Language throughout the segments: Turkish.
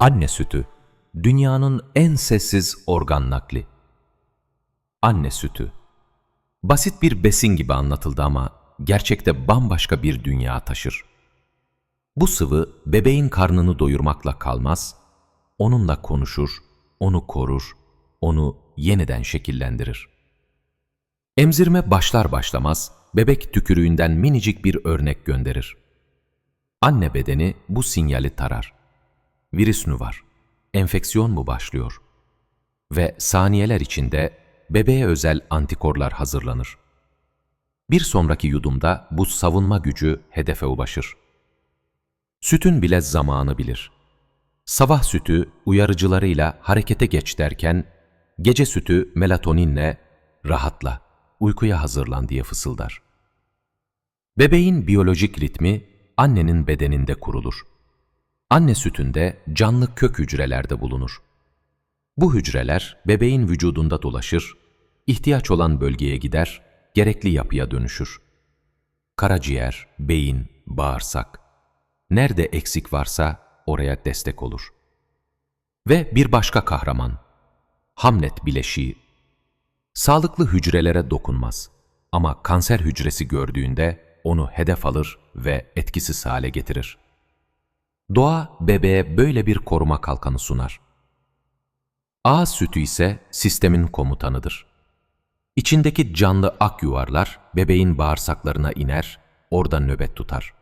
Anne sütü, dünyanın en sessiz organ nakli. Anne sütü. Basit bir besin gibi anlatıldı ama gerçekte bambaşka bir dünya taşır. Bu sıvı bebeğin karnını doyurmakla kalmaz, onunla konuşur, onu korur, onu yeniden şekillendirir. Emzirme başlar başlamaz bebek tükürüğünden minicik bir örnek gönderir. Anne bedeni bu sinyali tarar. Virüs mü var? Enfeksiyon mu başlıyor? Ve saniyeler içinde bebeğe özel antikorlar hazırlanır. Bir sonraki yudumda bu savunma gücü hedefe ulaşır. Sütün bile zamanı bilir. Sabah sütü uyarıcılarıyla harekete geç derken, gece sütü melatoninle rahatla, uykuya hazırlan diye fısıldar. Bebeğin biyolojik ritmi annenin bedeninde kurulur. Anne sütünde canlı kök hücrelerde bulunur. Bu hücreler bebeğin vücudunda dolaşır, ihtiyaç olan bölgeye gider, gerekli yapıya dönüşür. Karaciğer, beyin, bağırsak. Nerede eksik varsa oraya destek olur. Ve bir başka kahraman, Hamlet bileşiği. Sağlıklı hücrelere dokunmaz ama kanser hücresi gördüğünde onu hedef alır ve etkisiz hale getirir. Doğa bebeğe böyle bir koruma kalkanı sunar. Ağız sütü ise sistemin komutanıdır. İçindeki canlı ak yuvarlar bebeğin bağırsaklarına iner, orada nöbet tutar.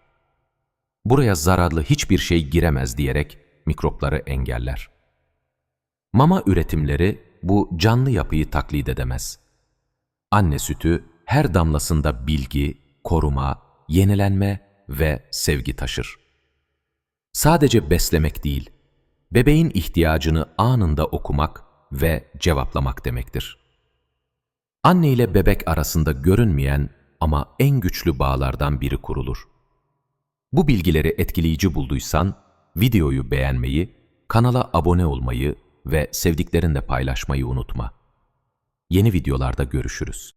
Buraya zararlı hiçbir şey giremez diyerek mikropları engeller. Mama üretimleri bu canlı yapıyı taklit edemez. Anne sütü her damlasında bilgi, koruma, yenilenme ve sevgi taşır. Sadece beslemek değil, bebeğin ihtiyacını anında okumak ve cevaplamak demektir. Anne ile bebek arasında görünmeyen ama en güçlü bağlardan biri kurulur. Bu bilgileri etkileyici bulduysan, videoyu beğenmeyi, kanala abone olmayı ve sevdiklerinle paylaşmayı unutma. Yeni videolarda görüşürüz.